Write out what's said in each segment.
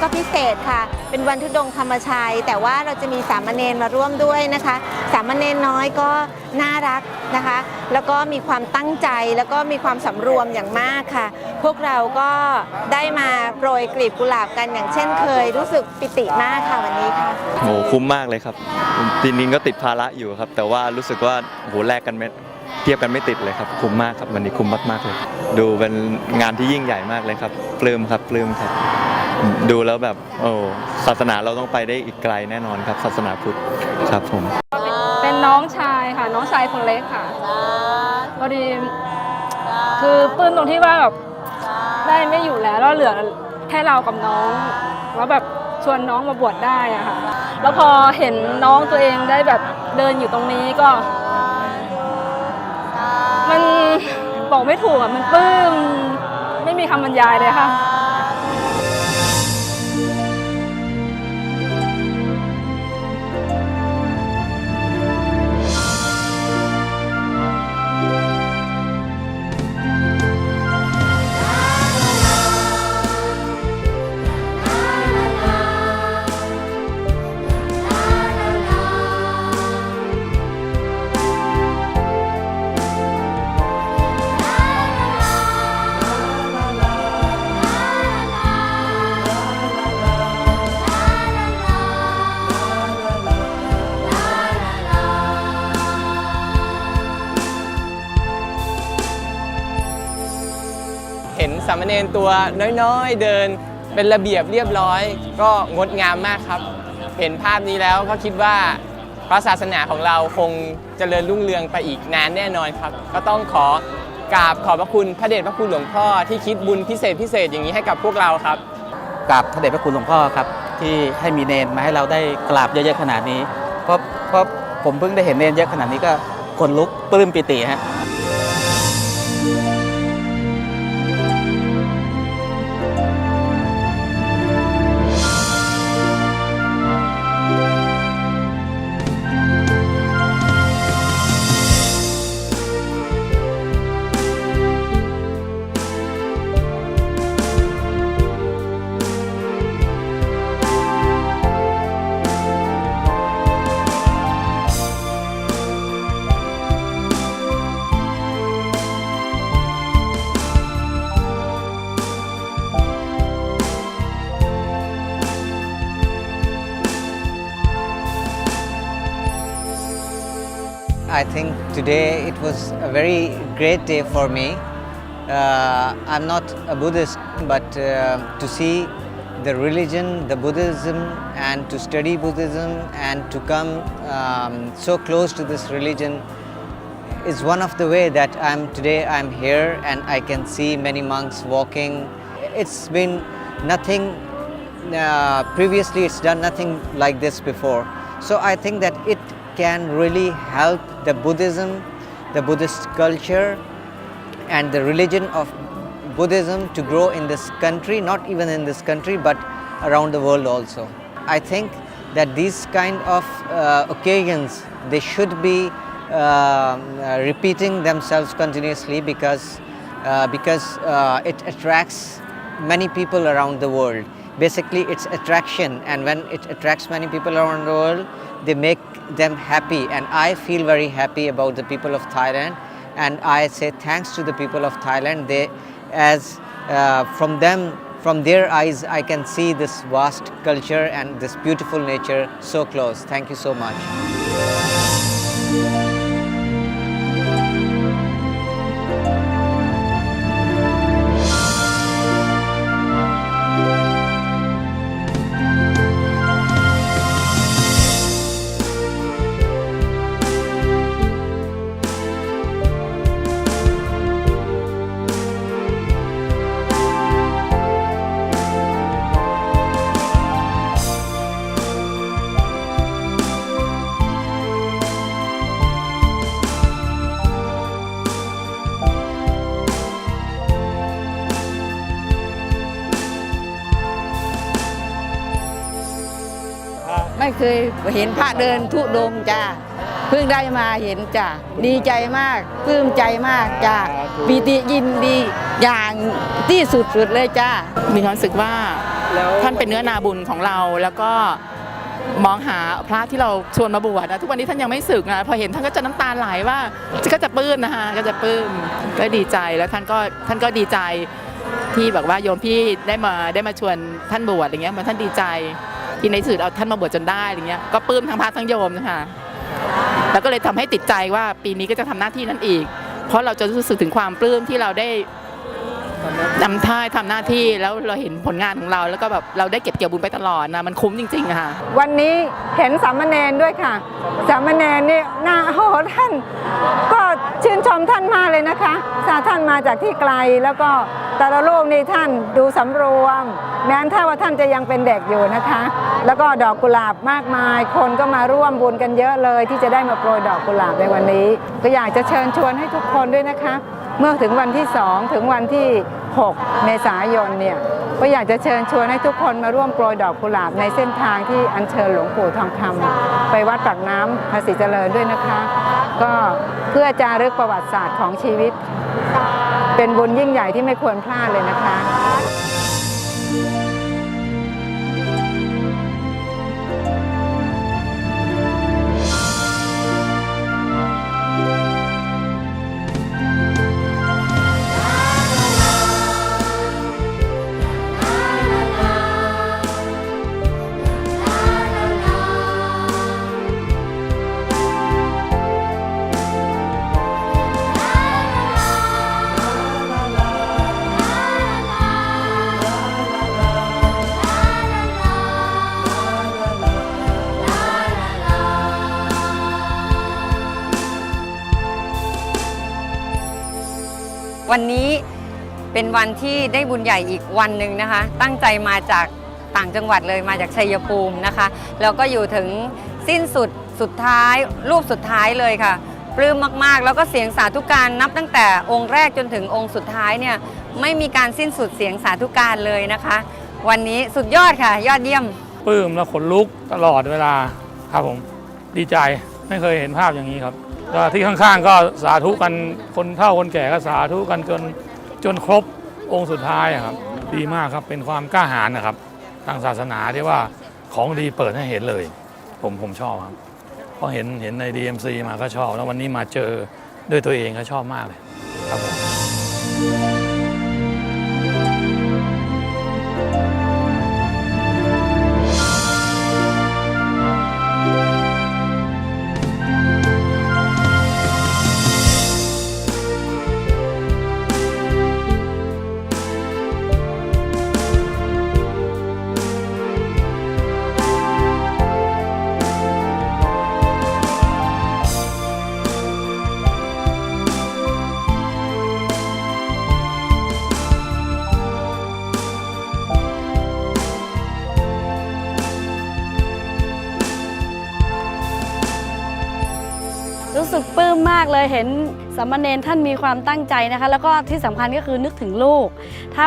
ก็พิเศษค่ะ เป็นวันทุดงธรรมชัย แต่ว่าเราจะมีสามเณรมาร่วมด้วยนะคะ สามเณรน้อยก็น่ารักนะคะ แล้วก็มีความตั้งใจแล้วก็มีความสำรวมอย่างมากค่ะ พวกเราก็ได้มาโปรยกลีบกุหลาบกันอย่างเช่นเคย รู้สึกปิติมากค่ะวันนี้ค่ะโหคุ้มมากเลยครับทีนี้ก็ติดภาระอยู่ครับ แต่ว่ารู้สึกว่าโหแลกกันไม่ เทียบกันไม่ติดเลยครับคุ้มมากครับวันนี้คุ้มมากๆเลย ดูเป็นงานที่ยิ่งใหญ่มากเลยครับปลื้มครับปลื้มครับ ดูแล้วแบบโอ้ศาสนาเราต้องไปได้อีกไกลแน่นอนครับศาสนาพุทธครับผม เป็นน้องชายค่ะ น้องชายคนเล็กค่ะพอดีคือปลื้มตรงที่ว่าแบบได้ไม่อยู่แล้วแล้วเหลือแค่เรากับน้องแล้วแบบชวนน้องมาบวชได้อะค่ะ แล้วพอเห็นน้องตัวเองได้แบบเดินอยู่ตรงนี้ก็ บอกไม่ถูกอะมันปลื้มไม่มีคำบรรยายเลยค่ะ สามเณรตัวน้อยๆ เดินเป็นระเบียบเรียบร้อย ก็งดงามมากครับ เห็นภาพนี้แล้วก็คิดว่าพระศาสนาของเราคงเจริญรุ่งเรืองไปอีกนานแน่นอนครับ ก็ต้องขอกราบขอบพระคุณพระเดชพระคุณหลวงพ่อที่คิดบุญพิเศษพิเศษอย่างนี้ให้กับพวกเราครับกราบพระเดชพระคุณหลวงพ่อครับ ที่ให้มีเนนมาให้เราได้กราบเยอะๆขนาดนี้ เพราะเพราะผมเพิ่งได้เห็นเนนเยอะขนาดนี้ก็คนลุกปลื้มปิติฮะ I think today it was a very great day for me. Uh, I'm not a Buddhist, but uh, to see the religion, the Buddhism, and to study Buddhism and to come um, so close to this religion is one of the way that I'm today I'm here and I can see many monks walking. It's been nothing uh, previously it's done nothing like this before. So I think that it can really help the Buddhism, the Buddhist culture and the religion of Buddhism to grow in this country, not even in this country, but around the world also. I think that these kind of uh, occasions they should be um, uh, repeating themselves continuously because uh, because uh, it attracts many people around the world. Basically, it's attraction, and when it attracts many people around the world, they make them happy. And I feel very happy about the people of Thailand, and I say thanks to the people of Thailand. They, as uh, from them, from their eyes, I can see this vast culture and this beautiful nature so close. Thank you so much. เคยเห็นพระเดินทุดงค์จ้าเพิ่งได้มาเห็นจ้าดีใจมากปลื้มใจมากจ้าปีติยินดีอย่างที่สุดๆเลยจ้ามีความรู้สึกว่าท่านเป็นเนื้อนาบุญของเราแล้วก็มองหาพระที่เราชวนมาบวชนะทุกวันนี้ท่านยังไม่สึกนะพอเห็นท่านก็จะน้ำตาไหลว่าก็จะปลื้มนะคะก็จะปลื้มก็ดีใจแล้วท่านก็ท่านก็ดีใจที่แบบว่าโยมพี่ได้มาได้มาชวนท่านบวชอะไรเงี้ยเหมันท่านดีใจ ที่ในที่สุดเอาท่านมาบวชจนได้อะไรเงี้ยก็ปลื้มทั้งพระทั้งโยมนะคะแล้วก็เลยทำให้ติดใจว่าปีนี้ก็จะทำหน้าที่นั้นอีก เพราะเราจะรู้สึกถึงความปลื้มที่เราได้นำท่ายทำหน้าที่แล้วเราเห็นผลงานของเรา แล้วก็แบบเราได้เก็บเกี่ยวบุญไปตลอดนะมันคุ้มจริงๆค่ะ วันนี้เห็นสามเณรด้วยค่ะ สามเณรนี่หน้าโอ้โหท่านก็ ชื่นชมท่านมากเลยนะคะถ้าท่านมาจากที่ไกลแล้วก็แต่ละลูกนี่ท่านดูสำรวม แม้ถ้าว่าท่านจะยังเป็นเด็กอยู่นะคะ แล้วก็ดอกกุหลาบมากมาย คนก็มาร่วมบุญกันเยอะเลย ที่จะได้มาโปรยดอกกุหลาบในวันนี้ ก็อยากจะเชิญชวนให้ทุกคนด้วยนะคะ เมื่อถึงวันที่ 2 ถึงวันที่ 6 เมษายนเนี่ยก็อยากจะเชิญชวนให้ทุกคนมาร่วมโปรยดอกกุหลาบในเส้นทางที่อัญเชิญหลวงปู่ทองคำไปวัดปากน้ำภาษีเจริญด้วยนะคะ ก็เพื่อจารึกประวัติศาสตร์ของชีวิต เป็นบุญยิ่งใหญ่ที่ไม่ควรพลาดเลยนะคะ วันนี้เป็นวันที่ได้บุญใหญ่อีกวันหนึ่งนะคะ ตั้งใจมาจากต่างจังหวัดเลยมาจากชัยภูมินะคะแล้วก็อยู่ถึงสิ้นสุดสุดท้ายรูปสุดท้ายเลยค่ะปลื้มมากๆ แล้วก็เสียงสาธุการนับตั้งแต่องค์แรกจนถึงองค์สุดท้ายเนี่ยไม่มีการสิ้นสุดเสียงสาธุการเลยนะคะ วันนี้สุดยอดค่ะ ยอดเยี่ยมปลื้มและขนลุกตลอดเวลาครับผมดีใจไม่เคยเห็นภาพอย่างนี้ครับ ก็ที่ข้างๆก็สาธุกันคนเฒ่าคนแก่ก็สาธุกันจนจนครบองค์สุดท้ายครับ ดีมากครับเป็นความกล้าหาญนะครับ ทางศาสนาที่ว่าของดีเปิดให้เห็นเลย ผมผมชอบครับเพราะเห็นเห็นใน DMC มาก็ชอบ แล้ววันนี้มาเจอด้วยตัวเองก็ชอบมากเลยครับผม รู้สึกปลื้มมากเลยเห็นสามเณรท่านมีความตั้งใจนะคะ แล้วก็ที่สำคัญก็คือนึกถึงลูก ถ้า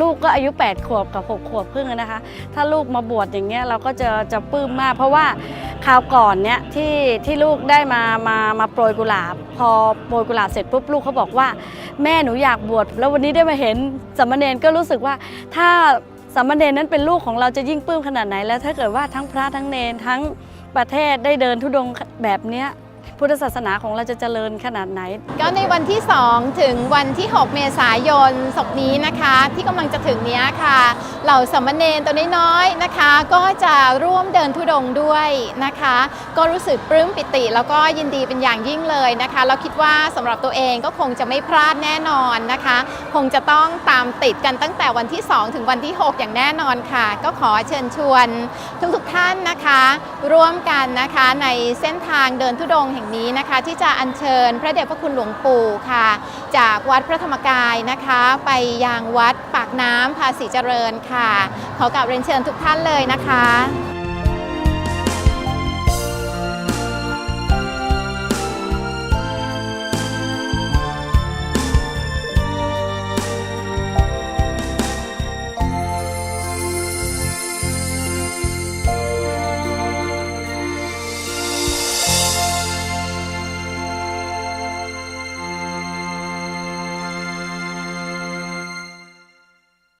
ลูกก็อายุ 8 ขวบกับ 6 ขวบครึ่งนะคะ ถ้าลูกมาบวชอย่างเงี้ยเราก็จะจะปลื้มมาก เพราะว่าคราวก่อนเนี้ยที่ที่ลูกได้มามามาโปรยกุหลาบ พอโปรยกุหลาบเสร็จปุ๊บลูกเขาบอกว่า แม่หนูอยากบวชแล้ววันนี้ได้มาเห็นสามเณรก็รู้สึกว่าถ้าสามเณรนั้นเป็นลูกของเราจะยิ่งปลื้มขนาดไหน แล้วถ้าเกิดว่าทั้งพระทั้งเนรทั้งประเทศได้เดินทุดงแบบเนี้ย พุทธศาสนาของเราจะเจริญขนาดไหน ก็ในวันที่ 2 ถึงวันที่ 6 เมษายนศกนี้นะคะ ที่กำลังจะถึงเนี้ยค่ะ เหล่าสามเณรตัวน้อยๆนะคะ ก็จะร่วมเดินทุดงค์ด้วยนะคะ ก็รู้สึกปลื้มปิติ แล้วก็ยินดีเป็นอย่างยิ่งเลยนะคะเราคิดว่าสำหรับตัวเองก็คงจะไม่พลาดแน่นอนนะคะ คงจะต้องตามติดกันตั้งแต่วันที่ 2 ถึงวันที่ 6 อย่างแน่นอนค่ะ ก็ขอเชิญชวนทุกๆท่านนะคะ ร่วมกันนะคะในเส้นทางเดินทุดงค์แห่งนี้นะคะ ที่จะอัญเชิญพระเดชพระคุณหลวงปู่ค่ะ จากวัดพระธรรมกายนะคะ ไปยังวัดปากน้ำภาษีเจริญค่ะ ขอกราบเรียนเชิญทุกท่านเลยนะคะ